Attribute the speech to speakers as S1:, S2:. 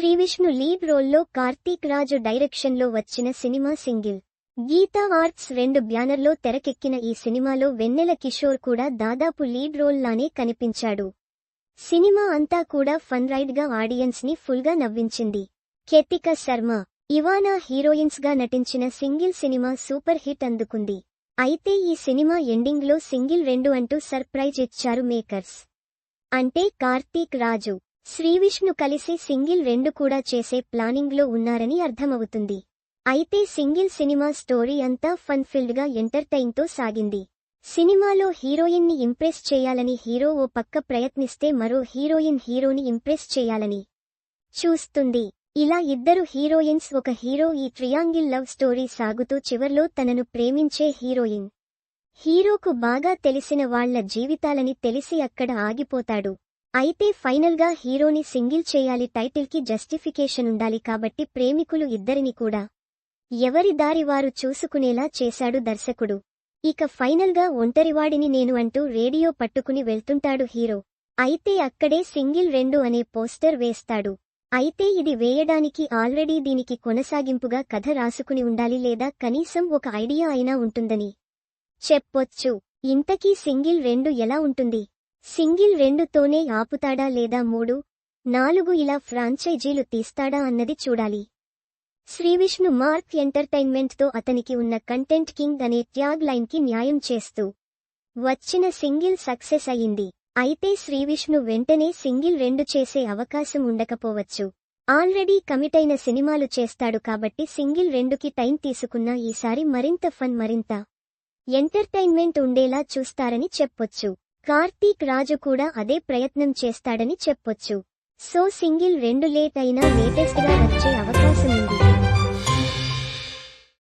S1: Sri Vishnu lead రోల్లో కార్తీక్ రాజు డైరెక్షన్లో వచ్చిన సినిమా సింగిల్. గీతా ఆర్ట్స్ రెండు బ్యానర్లో తెరకెక్కిన ఈ సినిమాలో వెన్నెల కిషోర్ కూడా దాదాపు లీడ్ రోల్ లానే కనిపించాడు. సినిమా అంతా కూడా ఫన్ రైడ్గా ఆడియన్స్ని ఫుల్గా నవ్వించింది. కెతిక శర్మ ఇవానా హీరోయిన్స్గా నటించిన సింగిల్ సినిమా సూపర్ హిట్ అందుకుంది. అయితే ఈ సినిమా ఎండింగ్లో సింగిల్ రెండు అంటూ సర్ప్రైజ్ ఇచ్చారు మేకర్స్. అంటే కార్తీక్ రాజు. శ్రీవిష్ణు కలిసి సింగిల్ రెండు కూడా చేసే ప్లానింగ్లో ఉన్నారని అర్థమవుతుంది. అయితే సింగిల్ సినిమా స్టోరీ అంతా ఫన్ ఫిల్డ్గా సాగింది. సినిమాలో హీరోయిన్ని ఇంప్రెస్ చేయాలని హీరో ఓ పక్క ప్రయత్నిస్తే మరో హీరోయిన్ హీరోని ఇంప్రెస్ చేయాలని చూస్తుంది. ఇలా ఇద్దరు హీరోయిన్స్ ఒక హీరో ఈ ట్రియాంగిల్ లవ్ స్టోరీ సాగుతూ చివర్లో తనను ప్రేమించే హీరోయిన్. హీరోకు బాగా తెలిసిన వాళ్ళ జీవితాలని తెలిసి అక్కడ ఆగిపోతాడు. అయితే ఫైనల్గా హీరోని సింగిల్ చేయాలి టైటిల్కి జస్టిఫికేషన్ ఉండాలి కాబట్టి ప్రేమికులు ఇద్దరిని కూడా. ఎవరి దారి వారు చూసుకునేలా చేశాడు దర్శకుడు. ఇక ఫైనల్గా ఒంటరివాడిని నేను అంటూ రేడియో పట్టుకుని వెళ్తుంటాడు హీరో. అయితే అక్కడే సింగిల్ రెండు అనే పోస్టర్ వేస్తాడు. అయితే ఇది వేయడానికి ఆల్రెడీ దీనికి కొనసాగింపుగా కథ రాసుకుని ఉండాలి లేదా కనీసం ఒక ఐడియా అయినా ఉంటుందని చెప్పొచ్చు. ఇంతకీ సింగిల్ రెండు ఎలా ఉంటుంది? సింగిల్ రెండుతోనే ఆపుతాడా లేదా మూడు? నాలుగు ఇలా ఫ్రాంచైజీలు తీస్తాడా అన్నది చూడాలి. శ్రీవిష్ణు మార్క్ ఎంటర్టైన్మెంట్తో అతనికి ఉన్న కంటెంట్ కింగ్ అనే ట్యాగ్ లైన్కి న్యాయం చేస్తూ వచ్చిన సింగిల్ సక్సెస్ అయింది అయితే శ్రీవిష్ణు వెంటనే సింగిల్ రెండు చేసే అవకాశం ఉండకపోవచ్చు. ఆల్రెడీ కమిటైన సినిమాలు చేస్తాడు కాబట్టి సింగిల్ రెండుకి టైం తీసుకున్నా ఈసారి మరింత ఫన్ మరింత ఎంటర్టైన్మెంట్ ఉండేలా చూస్తారని చెప్పొచ్చు. కార్తీక్ రాజు కూడా అదే ప్రయత్నం చేస్తాడని చెప్పొచ్చు. సో సింగిల్ రెండు లేట్ అయినా లేటెస్ట్గా వచ్చే అవకాశం ఉంది.